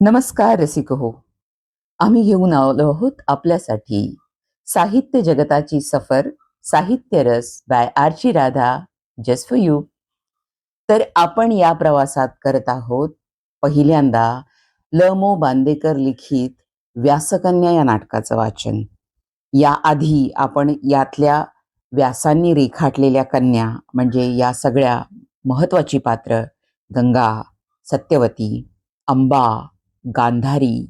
नमस्कार रसिक हो. आम्ही घेऊन आलो आहोत आपल्यासाठी साहित्य जगताची सफर साहित्य रस बाय आरची राधा जस्ट फॉर यू तर आपण या प्रवासात करत आहोत पहिल्यांदा ल मो बांदेकर लिखित व्यासकन्या या नाटकाचं वाचन. याआधी आपण यातल्या व्यासांनी रेखाटलेल्या कन्या म्हणजे या सगळ्या महत्वाची पात्र गंगा सत्यवती अंबा गांधारी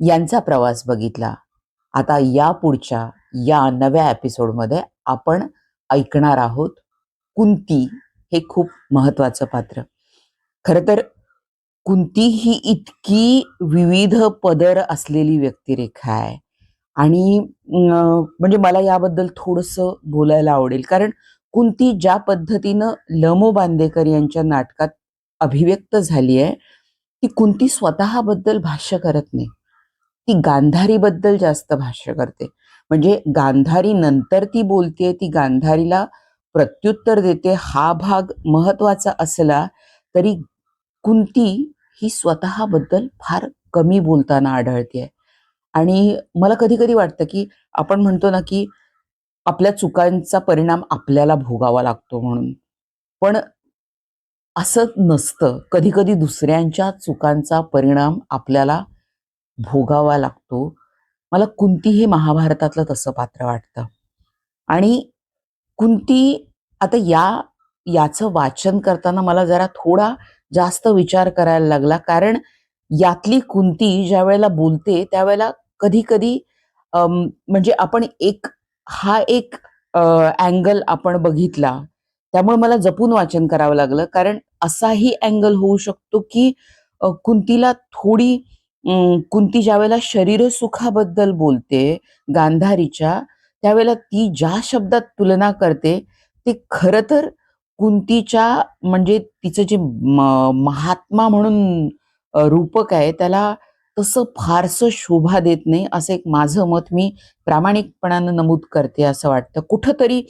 यांचा प्रवास बघितला. आता या पुढच्या या नव्या एपिसोडमध्ये आपण ऐकणार आहोत कुंती हे खूप महत्वाचं पात्र. खरं तर कुंती ही इतकी विविध पदर असलेली व्यक्तिरेखा आहे. आणि म्हणजे मला याबद्दल थोडंसं बोलायला आवडेल. कारण कुंती ज्या पद्धतीनं लमो बांदेकर यांच्या नाटकात अभिव्यक्त झाली आहे ती कुंती स्वतःबद्दल भाष्य करत नाही. ती गांधारीबद्दल जास्त भाष्य करते. म्हणजे गांधारी नंतर ती बोलते ती गांधारीला प्रत्युत्तर देते. हा भाग महत्त्वाचा असला तरी कुंती ही स्वतःबद्दल फार कमी बोलताना आढळते. आणि मला कधी कधी वाटतं की आपण म्हणतो ना की आपल्या चुकांचा परिणाम आपल्याला भोगावा लागतो म्हणून. पण असं नसतं. कधी कधी दुसऱ्यांच्या चुकांचा परिणाम आपल्याला भोगावा लागतो. मला कुंती हे महाभारतातलं तसं पात्र वाटतं. आणि कुंती आता या याचं वाचन करताना मला जरा थोडा जास्त विचार करायला लागला. कारण यातली कुंती ज्या वेळेला बोलते त्यावेळेला कधी कधी म्हणजे आपण एक हा एक अँगल आपण बघितला. त्यामुळे मला जपून वाचन करावं लागलं. कारण असाही अँगल होऊ शकतो की कुंतीला थोडी कुंती ज्यावेळेला शरीर सुखाबद्दल बोलते गांधारीच्या त्यावेळेला ती ज्या शब्दात तुलना करते ते खरं तर कुंतीच्या म्हणजे तिचं जे म- महात्मा म्हणून रूपक आहे त्याला तसं फारसं शोभा देत नाही असं एक माझं मत मी प्रामाणिकपणानं नमूद करते असं वाटतं. कुठंतरी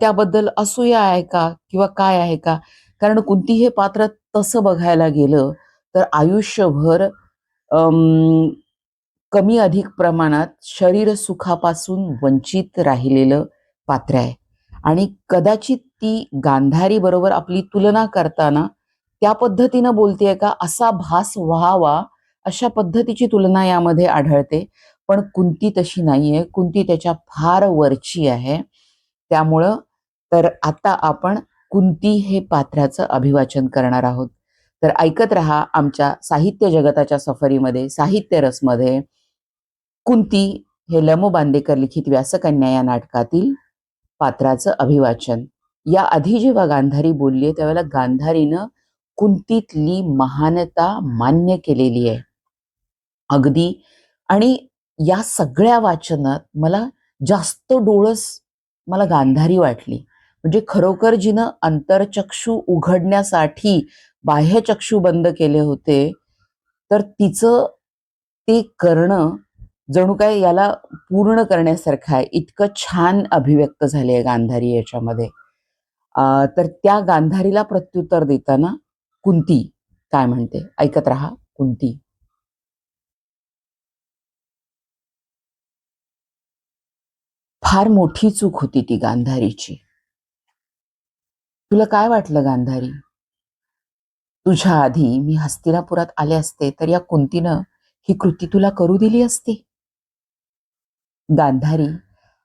त्याबद्दल असूया आहे का किंवा काय आहे का? कारण कुंती हे पात्र तसं बघायला गेलं तर आयुष्यभर कमी अधिक प्रमाणात शरीर सुखापासून वंचित राहिलेलं पात्र आहे. आणि कदाचित ती गांधारी बरोबर आपली तुलना करताना त्या पद्धतीनं बोलतेय का? असा भास व्हावा अशा पद्धतीची तुलना यामध्ये आढळते. पण कुंती तशी नाहीये. कुंती त्याच्या फार वरची आहे. त्यामुळं तर आता आपण कुंती हे पात्राचं अभिवाचन करणार आहोत. तर ऐकत रहा आमच्या साहित्य जगताच्या सफरीमध्ये साहित्य रसमध्ये. कुंती हे लमो बांदेकर लिखित व्यासकन्या या नाटकातील पात्राचं अभिवाचन. या आधी जेव्हा गांधारी बोलली आहे त्यावेळेला गांधारीनं कुंतीतली महानता मान्य केलेली आहे. अगदी. आणि या सगळ्या वाचनात मला जास्त डोळस मला गांधारी वाटली. म्हणजे खरोखर जिनं अंतरचक्षू उघडण्यासाठी बाह्यचक्षू बंद केले होते तर तिचं ते करणं जणू काय याला पूर्ण करण्यासारखं आहे. इतकं छान अभिव्यक्त झाले आहे गांधारी याच्यामध्ये. तर त्या गांधारीला प्रत्युत्तर देताना कुंती काय म्हणते? ऐकत राहा कुंती. फार मोठी चूक होती ती गांधारीची. तुला काय वाटलं गांधारी? तुझ्या आधी मी हस्तिनापुरात आले असते तर या कुंतीनं ही कृती तुला करू दिली असती? गांधारी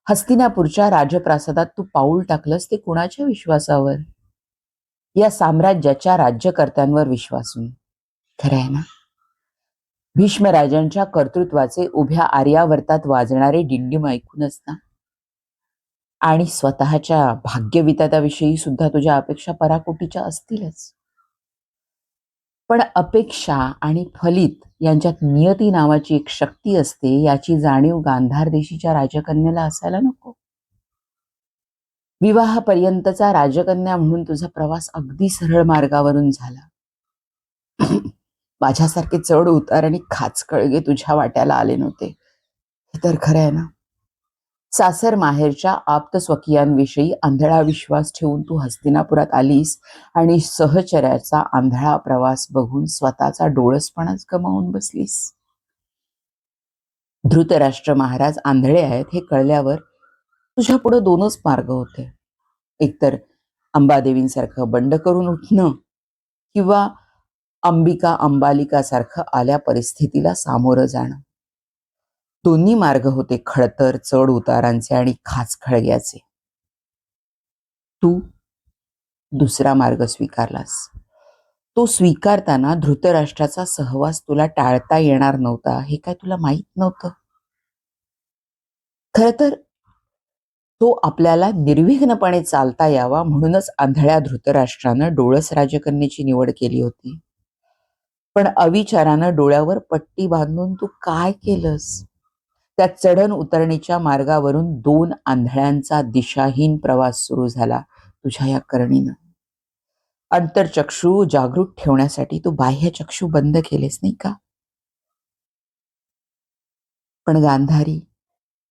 हस्तिनापूरच्या राजप्रासादात तू पाऊल टाकलंस ते कुणाच्या विश्वासावर? या साम्राज्याच्या राज्यकर्त्यांवर विश्वासून. खरं आहे ना? भीष्मराजांच्या कर्तृत्वाचे उभ्या आर्यावर्तात वाजणारे डिंडीम ऐकूनच ना? आणि स्वतःच्या भाग्यविताताविषयी सुद्धा तुझ्या अपेक्षा पराकोटीच्या असतीलच. पण अपेक्षा आणि फलित यांच्यात नियती नावाची एक शक्ती असते याची जाणीव गांधार देशीच्या राजकन्याला असायला नको. विवाहापर्यंतचा राजकन्या म्हणून तुझा प्रवास अगदी सरळ मार्गावरून झाला. माझ्यासारखे चढ उतार आणि खाचकळगे तुझ्या वाट्याला आले नव्हते. हे तर खरं आहे ना? सासर माहेरच्या आप्त स्वकीयांविषयी आंधळा विश्वास ठेवून तू हस्तिनापुरात आलीस आणि सहचर्याचा आंधळा प्रवास बघून स्वतःचा डोळसपणाच गमावून बसलीस. धृतराष्ट्र महाराज आंधळे आहेत हे कळल्यावर तुझ्या पुढे दोनच मार्ग होते. एकतर अंबादेवींसारखं बंड करून उठणं किंवा अंबिका अंबालिका सारखं आल्या परिस्थितीला सामोरं जाणं. दोन्ही मार्ग होते खडतर चढ उतारांचे आणि खाच खळग्याचे. तू दुसरा मार्ग स्वीकारलास. तो स्वीकारताना धृतराष्ट्राचा सहवास तुला टाळता येणार नव्हता हे काय तुला माहीत नव्हतं? खर तर तो आपल्याला निर्विघ्नपणे चालता यावा म्हणूनच आंधळ्या धृतराष्ट्रानं डोळस राजकन्येची निवड केली होती. पण अविचारानं डोळ्यावर पट्टी बांधून तू काय केलंस? त्या चढण उतरणीच्या मार्गावरून दोन आंधळ्यांचा दिशाहीन प्रवास सुरू झाला तुझ्या या करणीनं. अंतरचक्षू जागृत ठेवण्यासाठी तू बाह्य चक्षू बंद केलेस नाही का? पण गांधारी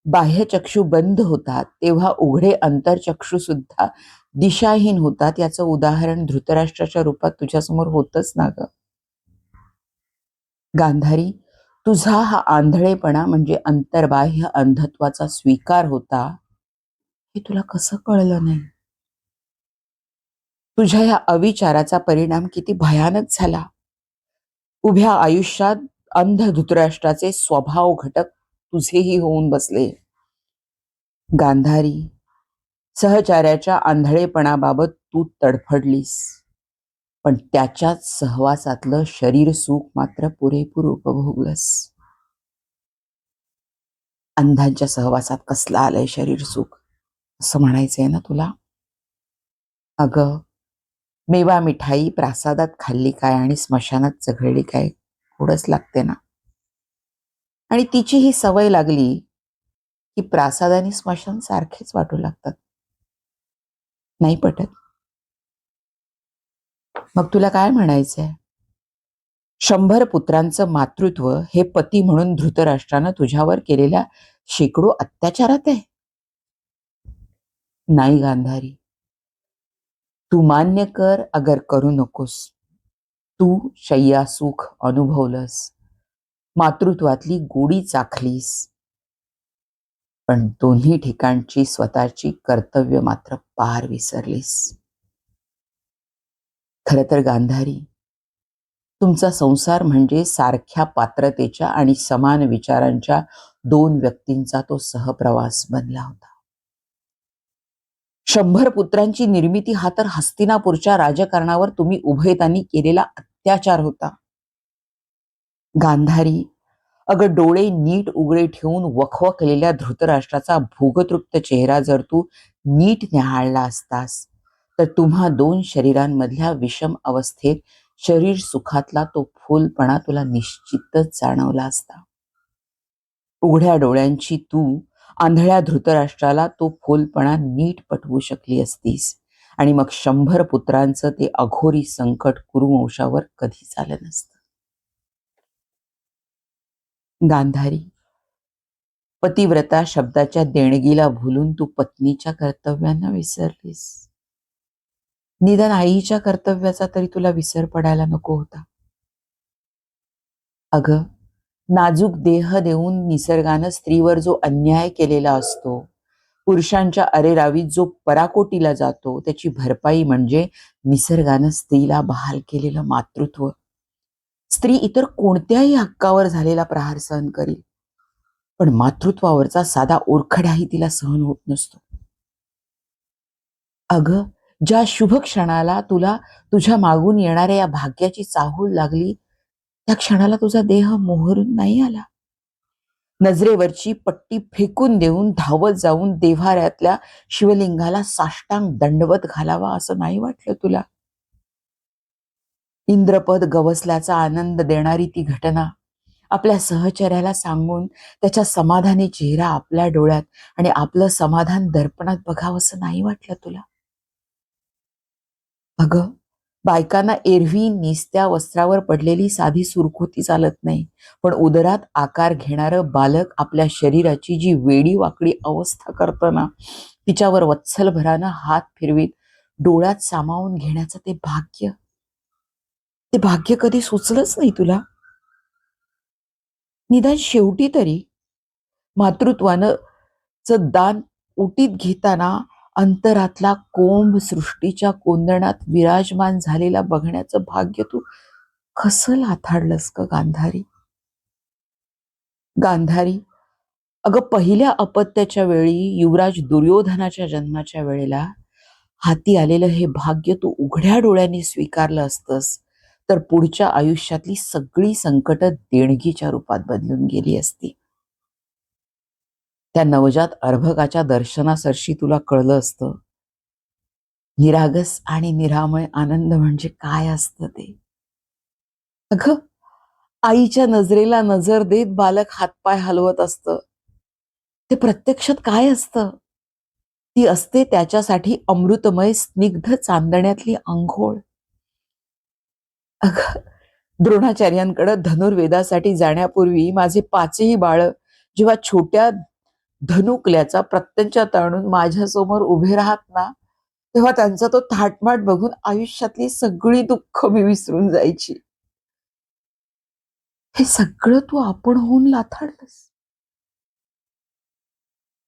बाह्य चक्षू बंद होतात तेव्हा उघडे अंतरचक्षू सुद्धा दिशाहीन होतात याचं उदाहरण धृतराष्ट्राच्या रूपात तुझ्यासमोर होतच ना ग. गांधारी तुझा हा आंधळेपणा म्हणजे अंतर्बाह्य अंधत्वाचा स्वीकार होता हे तुला कसं कळलं नाही? तुझ्या या अविचाराचा परिणाम किती भयानक झाला. उभ्या आयुष्यात अंध धृतराष्ट्राचे स्वभाव घटक तुझेही होऊन बसले. गांधारी सहचार्याच्या आंधळेपणाबाबत तू तडफडलीस. पण त्याच्याच सहवासातलं शरीर सुख मात्र पुरेपूर उपभोगलंस. अंधांच्या सहवासात कसलं आलंय शरीर सुख? असं म्हणायचंय ना तुला? अगं मेवा मिठाई प्रासादात खाल्ली काय आणि स्मशानात चघळली काय? थोडंच लागते ना. आणि तिची ही सवय लागली की प्रासाद आणि स्मशान सारखेच वाटू लागतात. नाही पटत? मग तुला काय म्हणायचंय? शंभर पुत्रांचं मातृत्व हे पती म्हणून धृतराष्ट्रानं तुझ्यावर केलेल्या शेकडो अत्याचारात आहे. नाही गांधारी. तू मान्य कर अगर करू नकोस. तू शय्या सुख अनुभवलंस. मातृत्वातली गोडी चाखलीस. पण दोन्ही ठिकाणची स्वतःची कर्तव्य मात्र पार विसरलीस. खर तर गांधारी तुमचा संसार म्हणजे सारख्या पात्रतेच्या आणि समान विचारांच्या दोन व्यक्तींचा तो सहप्रवास बनला होता. शंभर पुत्रांची निर्मिती हा तर हस्तिनापूरच्या राजकारणावर तुम्ही उभयतांनी केलेला अत्याचार होता. गांधारी अगं डोळे नीट उघडे ठेवून वखवकलेल्या धृतराष्ट्राचा भूगतृप्त चेहरा जर तू नीट न्याहाळला असतास तर तुम्हा दोन शरीरांमधल्या विषम अवस्थेत शरीर सुखातला तो फुलपणा तुला निश्चितच जाणवला असता. उघड्या डोळ्यांची तू आंधळ्या धृतराष्ट्राला तो फुलपणा नीट पटवू शकली असतीस आणि मग शंभर पुत्रांचं ते अघोरी संकट कुरुवंशावर कधी चालत नसतं. गांधारी पतिव्रता शब्दाच्या देणगीला भुलून तू पत्नीच्या कर्तव्यांना विसरलीस. निदान आईच्या कर्तव्याचा तरी तुला विसर पडायला नको होता. अग नाजूक देह देऊन निसर्गानं स्त्रीवर जो अन्याय केलेला असतो पुरुषांच्या अरेरावीत जो पराकोटीला जातो त्याची भरपाई म्हणजे निसर्गानं स्त्रीला बहाल केलेलं मातृत्व. स्त्री इतर कोणत्याही हक्कावर झालेला प्रहार सहन करील पण मातृत्वावरचा साधा ओरखड्याही तिला सहन होत नसतो. अगं ज्या शुभ क्षणाला तुला तुझ्या मागून येणाऱ्या या भाग्याची चाहूल लागली त्या क्षणाला तुझा देह मोहरून नाही आला. नजरेवरची पट्टी फेकून देऊन धावत जाऊन देव्हाऱ्यातल्या शिवलिंगाला साष्टांग दंडवत घालावा असं नाही वाटलं तुला? इंद्रपद गवसल्याचा आनंद देणारी ती घटना आपल्या सहचर्याला सांगून त्याच्या समाधानी चेहरा आपल्या डोळ्यात आणि आपलं समाधान दर्पणात बघावंसं नाही वाटलं तुला? अगं बायकांना एरवी निस्त्या वस्त्रावर पडलेली साधी सुरखुती चालत नाही. पण उदरात आकार घेणारं बालक आपल्या शरीराची जी वेडी वाकडी अवस्था करतं ना तिच्यावर वत्सलभरानं हात फिरवीत डोळ्यात सामावून घेण्याचं ते भाग्य. ते भाग्य कधी सुचलंच नाही तुला? निदान शेवटी तरी मातृत्वानं च दान उटीत घेताना अंतरातला कोंब सृष्टीच्या कोंदणात विराजमान झालेला बघण्याचं भाग्य तू कसं लाथाडलंस ग गांधारी? गांधारी अगं पहिल्या अपत्याच्या वेळी युवराज दुर्योधनाच्या जन्माच्या वेळेला हाती आलेलं हे भाग्य तू उघड्या डोळ्यांनी स्वीकारलं असतंस तर पुढच्या आयुष्यातली सगळी संकट देणगीच्या रूपात बदलून गेली असती. त्या नवजात अर्भकाच्या दर्शनासरशी तुला कळलं असतं. निरागस आणि निरामय आनंद म्हणजे काय असतं ते? अगं आईच्या नजरेला नजर देत बालक हातपाय हलवत असत. ते प्रत्यक्षात काय असतं? ती असते त्याच्यासाठी अमृतमय स्निग्ध चांदण्यातली आंघोळ. अगं द्रोणाचार्यांकडे धनुर्वेदासाठी जाण्यापूर्वी माझे पाचही बाळ जेव्हा छोट्या धनुकल्याचा प्रत्यंचात आणून माझ्यासमोर उभे राहत ना तेव्हा त्यांचा तो थाटमाट बघून आयुष्यातली सगळी दुःख मी विसरून जायची. हे सगळं तू आपण होऊन लाथाडलंस.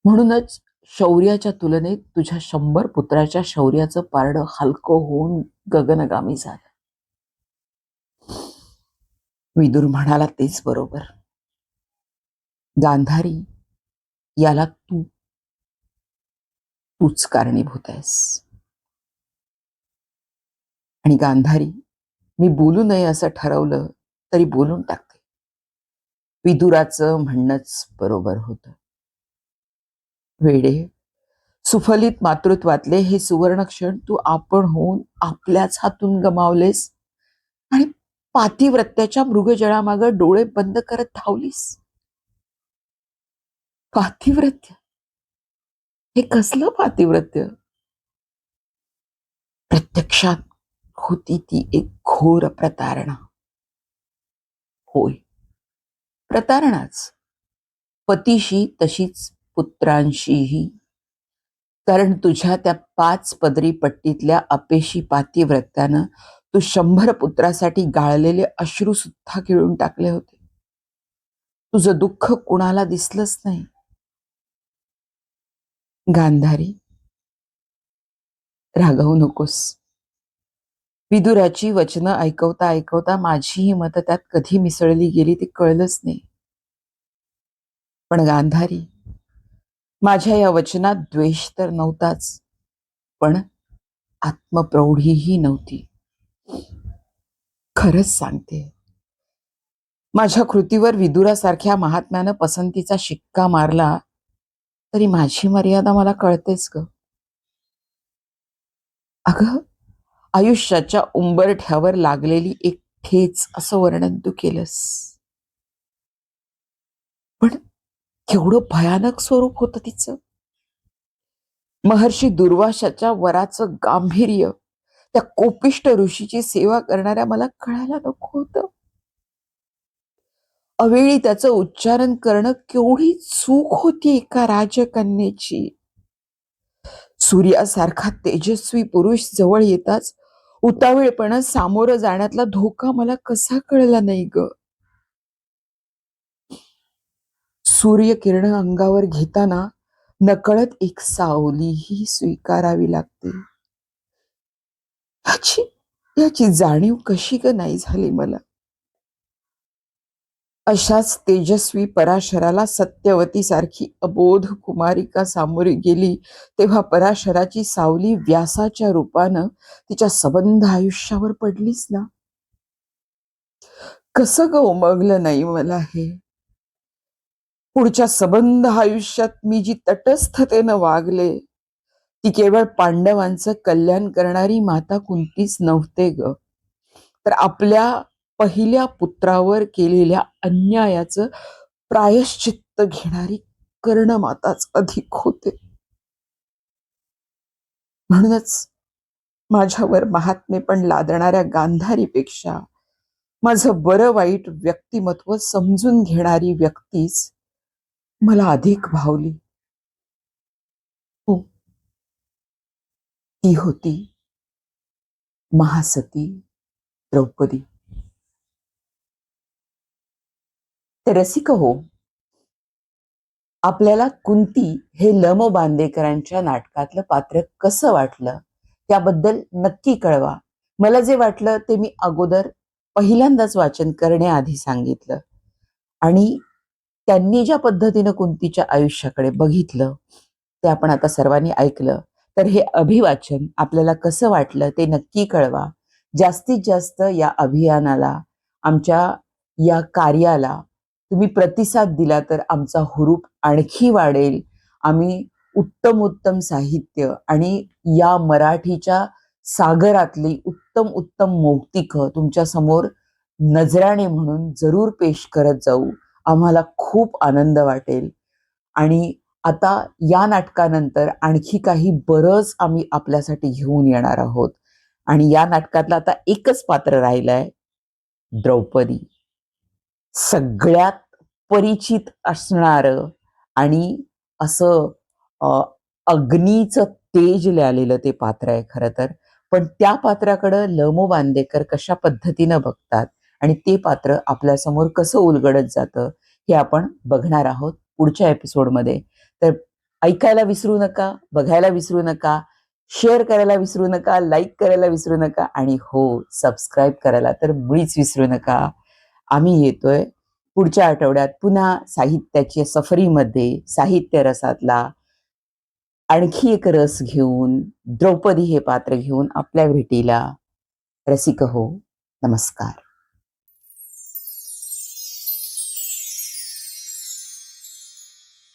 म्हणूनच शौर्याच्या तुलनेत तुझ्या शंभर पुत्राच्या शौर्याचं पारडं हलकं होऊन गगनगामी झालं. विदुर म्हणाला तेच बरोबर. गांधारी याला तू तूच कारणीभूत आहेस. आणि गांधारी मी बोलू नये असं ठरवलं तरी बोलून टाकते. विदुराचं म्हणणंच बरोबर होतं. वेडे सुफलित मातृत्वातले हे सुवर्ण क्षण तू आपण होऊन आपल्याच हातून गमावलेस आणि पातिव्रत्याच्या मृगजळामागं डोळे बंद करत धावलीस. पातिव्रत्य. हे कसलं पातिव्रत्य? प्रत्यक्षात होती ती एक घोर प्रतारणा. होय. प्रतारणाच. पतीशी तशीच पुत्रांशीही. कारण तुझ्या त्या पाच पदरी पट्टीतल्या अपेशी पातिव्रत्यानं तू शंभर पुत्रासाठी गाळलेले अश्रू सुद्धा गिळून टाकले होते. तुझं दुःख कुणाला दिसलंच नाही. गांधारी. रागवू नकोस. विदुराची वचनं ऐकवता ऐकवता माझीही मतं त्यात कधी मिसळली गेली ते कळलंच नाही. पण गांधारी माझ्या या वचनात द्वेष तर नव्हताच पण आत्मप्रौढीही नव्हती. खरंच सांगते माझ्या कृतीवर विदुरासारख्या महात्म्यानं पसंतीचा शिक्का मारला तरी माझी मर्यादा मला कळतेच ग. अगं आयुष्याच्या उंबरठ्यावर लागलेली एक ठेच असं वर्णन तू केलंस. पण केवढं भयानक स्वरूप होतं तिचं. महर्षी दुर्वाशाच्या वराचं गांभीर्य त्या कोपिष्ट ऋषीची सेवा करणाऱ्या मला कळायला नको होतं. अवेळी त्याचं उच्चारण करणं केवढी चूक होती एका राजकन्येची. सूर्यासारखा तेजस्वी पुरुष जवळ येताच उतावीळपणा सामोरं जाण्यातला धोका मला कसा कळला नाही ग. सूर्य किरण अंगावर घेताना नकळत एक सावलीही स्वीकारावी लागते. याची याची जाणीव कशी ग नाही झाली मला. अशाच तेजस्वी पराशराला सत्यवती सारखी अबोध कुमारिका सामोरी गेली तेव्हा पराशराची सावली व्यासाच्या रूपानं तिच्या सबंध आयुष्यावर पडलीच ना. कसं ग उमगलं नाही मला हे? पुढच्या सबंध आयुष्यात मी जी तटस्थतेनं वागले ती केवळ पांडवांचं कल्याण करणारी माता कुंतीच नव्हते ग. तर आपल्या पहिल्या पुत्रावर केलेल्या अन्यायाचं प्रायश्चित्त घेणारी कर्णमाताच अधिक होते. म्हणूनच माझ्यावर महात्मे पण लादणाऱ्या गांधारीपेक्षा माझं बरं वाईट व्यक्तिमत्व समजून घेणारी व्यक्तीच मला अधिक भावली. हो. ती होती महासती द्रौपदी तर रसिक हो. आपल्याला कुंती हे ल बांदेकरांच्या नाटकातलं पात्र कसं वाटलं त्याबद्दल नक्की कळवा. मला जे वाटलं ते मी अगोदर पहिल्यांदाच वाचन करण्याआधी सांगितलं. आणि त्यांनी ज्या पद्धतीनं कुंतीच्या आयुष्याकडे बघितलं ते आपण आता सर्वांनी ऐकलं तर हे अभिवाचन आपल्याला कसं वाटलं ते नक्की कळवा. जास्तीत जास्त या अभियानाला आमच्या या कार्याला तुम्ही प्रतिसाद दिला तर आमचा हुरूप आणखी वाढेल. आम्ही उत्तम उत्तम साहित्य आणि या मराठीच्या सागरातली उत्तम उत्तम मौक्तिकं तुमच्यासमोर नजराणे म्हणून जरूर पेश करत जाऊ. आम्हाला खूप आनंद वाटेल. आणि आता या नाटकानंतर आणखी काही बरंच आम्ही आपल्यासाठी घेऊन येणार आहोत. आणि या नाटकातलं आता एकच पात्र राहिलं आहे द्रौपदी. सगळ्यात परिचित असणारं आणि असं अग्नीचं तेज लिहिलेलं ते पात्र आहे खरं तर. पण त्या पात्राकडं लमो बांदेकर कशा पद्धतीनं बघतात आणि ते पात्र आपल्यासमोर कसं उलगडत जातं हे आपण बघणार आहोत पुढच्या एपिसोडमध्ये. तर ऐकायला विसरू नका बघायला विसरू नका शेअर करायला विसरू नका लाईक करायला विसरू नका आणि हो सबस्क्राईब करायला तर मुळीच विसरू नका. आम्ही येतोय. पुढच्या आठवड्यात पुन्हा साहित्याच्या सफरीमध्ये साहित्य रसातला आणखी एक रस घेऊन द्रौपदी हे पात्र घेऊन आपल्या भेटीला रसिक हो. नमस्कार.